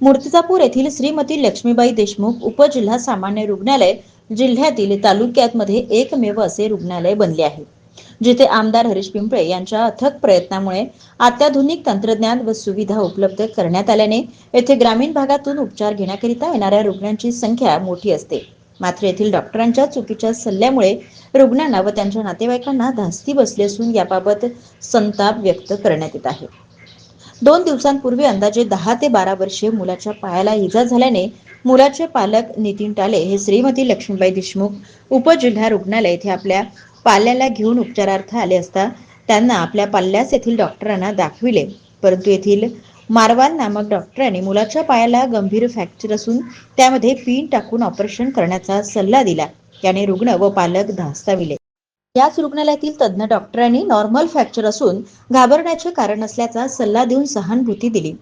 मूर्तिजापूर येथील श्रीमती लक्ष्मीबाई देशमुख उपजिल्हा सामान्य रुग्णालय जिल्ह्यातील तालुक्यात मध्ये एकमेव असे रुग्णालय बनले आहे जिथे आमदार हरीश पिंपळे यांच्या अथक प्रयत्नामुळे अत्याधुनिक तंत्रज्ञान व सुविधा उपलब्ध करण्यात आल्याने येथे ग्रामीण भागातून उपचार घेण्याकरिता येणाऱ्या रुग्णांची संख्या मोठी असते. मात्र येथील डॉक्टरांच्या चुकीच्या सल्ल्यामुळे रुग्णांना व त्यांच्या नातेवाईकांना धास्ती बसली असून याबाबत संताप व्यक्त करण्यात येत आहे. दोन दिवसांपूर्वी अंदाजे दहा ते बारा वर्षीय मुलाच्या पायाला इजा झाल्याने मुलाचे पालक नितीन टाले हे श्रीमती लक्ष्मीबाई देशमुख उपजिल्हा रुग्णालय येथे आपल्या पाल्याला घेऊन उपचारार्थ आले असता त्यांना आपल्या पाल्यास येथील डॉक्टरांना दाखविले. परंतु येथील मारवाल नामक डॉक्टरांनी मुलाच्या पायाला गंभीर फ्रॅक्चर असून त्यामध्ये पिन टाकून ऑपरेशन करण्याचा सल्ला दिला. त्याने रुग्ण व पालक धास्ताविले. याच रुग्णालयातील तज्ज्ञ डॉक्टरांनी नॉर्मल फ्रॅक्चर असून घाबरण्याचे कारण नसल्याचा सल्ला देऊन सहानुभूती दिली.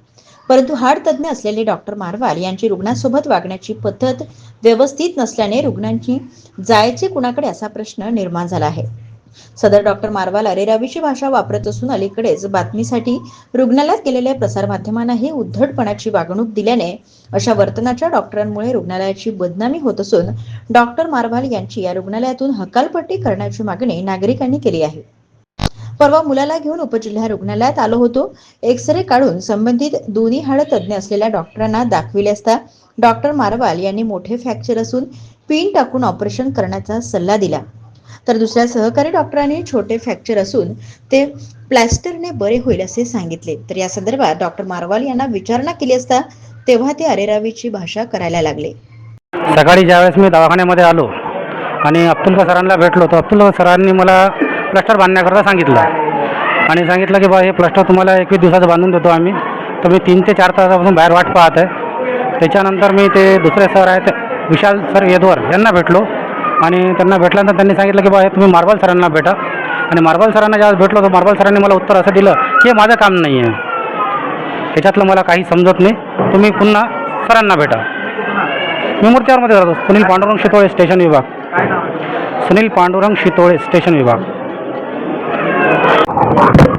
परंतु हाड तज्ज्ञ असलेले डॉक्टर मारवाल यांची रुग्णासोबत वागण्याची पद्धत व्यवस्थित नसल्याने रुग्णांची जायचे कुणाकडे असा प्रश्न निर्माण झाला आहे. सदर डॉक्टर मारवाल अरेरावीची भाषा वापरत असून अलीकडेच बातमीसाठी रुग्णालयात गेलेल्या प्रसारमाध्यमांनाही उद्धटपणाची वागणूक दिल्याने अशा वर्तनाच्या डॉक्टरांमुळे रुग्णालयाची बदनामी होत असून डॉक्टर मारवाल यांची या रुग्णालयातून हकालपट्टी करण्याची मागणी नागरिकांनी केली आहे. परवा मुलाला घेऊन उपजिल्हा रुग्णालयात आलो होतो. एक्सरे काढून संबंधित दोन्ही हाड तज्ज्ञ असलेल्या डॉक्टरांना दाखविले असता डॉक्टर मारवाल यांनी मोठे फ्रॅक्चर असून पिन टाकून ऑपरेशन करण्याचा सल्ला दिला. तर दुसऱ्या सहकारी डॉक्टरांनी छोटे फ्रॅक्चर असून ते प्लॅस्टरने बरे होईल असे सांगितले. तर या संदर्भात डॉक्टर मारवाल यांना विचारणा केली असता तेव्हा ते अरेरावीची भाषा करायला लागले. सकाळी ज्यावेळेस मी दवाखान्यामध्ये आलो आणि अब्दुल सरांना भेटलो तर अब्दुल सरांनी मला प्लास्टर बांधण्याकरता सांगितलं. आणि सांगितलं की बा हे प्लास्टर तुम्हाला एकवीस दिवसाचं बांधून देतो आम्ही. तर मी तीन ते चार तासापासून बाहेर वाट पाहत आहे. त्याच्यानंतर मी ते दुसरे सर आहेत विशाल सर येदवर यांना भेटलो. आणि त्यांना भेटल्यानंतर त्यांनी सांगितलं की बा हे तुम्ही मार्बल सरांना भेटा. आणि मार्बल सरांना ज्यावेळेस भेटलो तर मार्बल सरांनी मला उत्तर असं दिलं की हे माझं काम नाही आहे त्याच्यातलं मला काही समजत नाही. तुम्ही पुन्हा सरांना भेटा. मी मूर्त्यावरमध्ये राहतो. सुनील पांडुरंग शितोळे स्टेशन विभाग. सुनील पांडुरंग शितोळे स्टेशन विभाग.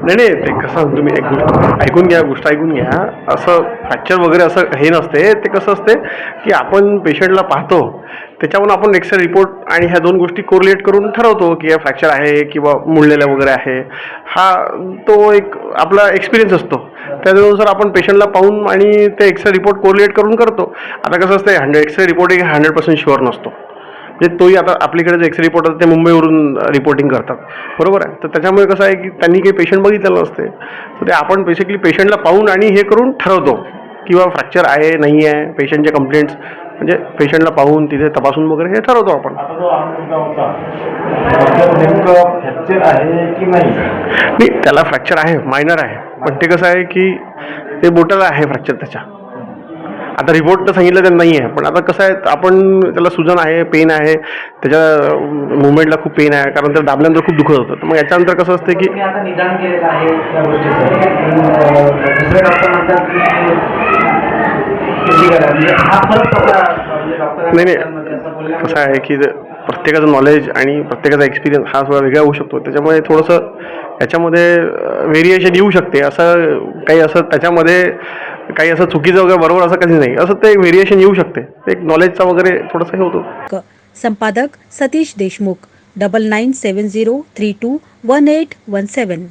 नाही नाही ते कसं तुम्ही एक गोष्ट ऐकून घ्या गोष्ट ऐकून घ्या. असं फ्रॅक्चर वगैरे असं हे नसते ते कसं असते की आपण पेशंटला पाहतो त्याच्यावरून आपण एक्सरे रिपोर्ट आणि ह्या दोन गोष्टी कोरिलेट करून ठरवतो की फ्रॅक्चर आहे किंवा मुळलेलं वगैरे आहे. हा तो एक आपला एक्सपिरियन्स असतो. त्याच्यानुसार आपण पेशंटला पाहून आणि ते एक्सरे रिपोर्ट कोरिलेट करून करतो आता कसं असतं हंड्रेड एक्सरे रिपोर्ट एक हंड्रेड पर्सेंट शुअर नसतो. म्हणजे तोही आता आपल्याकडे जे एक्स रिपोर्ट असतात ते मुंबईवरून रिपोर्टिंग करतात. बरोबर आहे? तर त्याच्यामुळे कसं आहे की त्यांनी काही पेशंट बघितलेलं नसते. तर ते आपण बेसिकली पेशंटला पाहून आणि हे करून ठरवतो किंवा फ्रॅक्चर आहे नाही आहे पेशंटचे कंप्लेंट्स म्हणजे पेशंटला पाहून तिथे तपासून वगैरे हे ठरवतो आपण. नाही? त्याला फ्रॅक्चर आहे मायनर आहे. पण ते कसं आहे की ते बोटाला आहे फ्रॅक्चर त्याच्या. आता रिपोर्ट तर सांगितलं तर नाही आहे पण आता कसं आहे आपण त्याला सुजन आहे पेन आहे त्याच्या मुवमेंटला खूप पेन आहे कारण त्याला दाबल्यानंतर खूप दुखत होतं तर मग याच्यानंतर कसं असतं की. म्हणजे म्हणजे नाही, नाही. कसं आहे की प्रत्येकाचं नॉलेज आणि प्रत्येकाचा एक्सपिरियन्स हा थोडा वेगळा होऊ शकतो त्याच्यामुळे थोडंसं याच्यामध्ये व्हेरिएशन येऊ शकते असं काही असं त्याच्यामध्ये काही असं चुकीचं वगैरे बरोबर असं कधी नाही. असं ते व्हेरिएशन येऊ शकते. एक नॉलेजचा वगैरे थोडंसं हे होतो. संपादक Satish Deshmukh double nine seven zero three two one eight one seven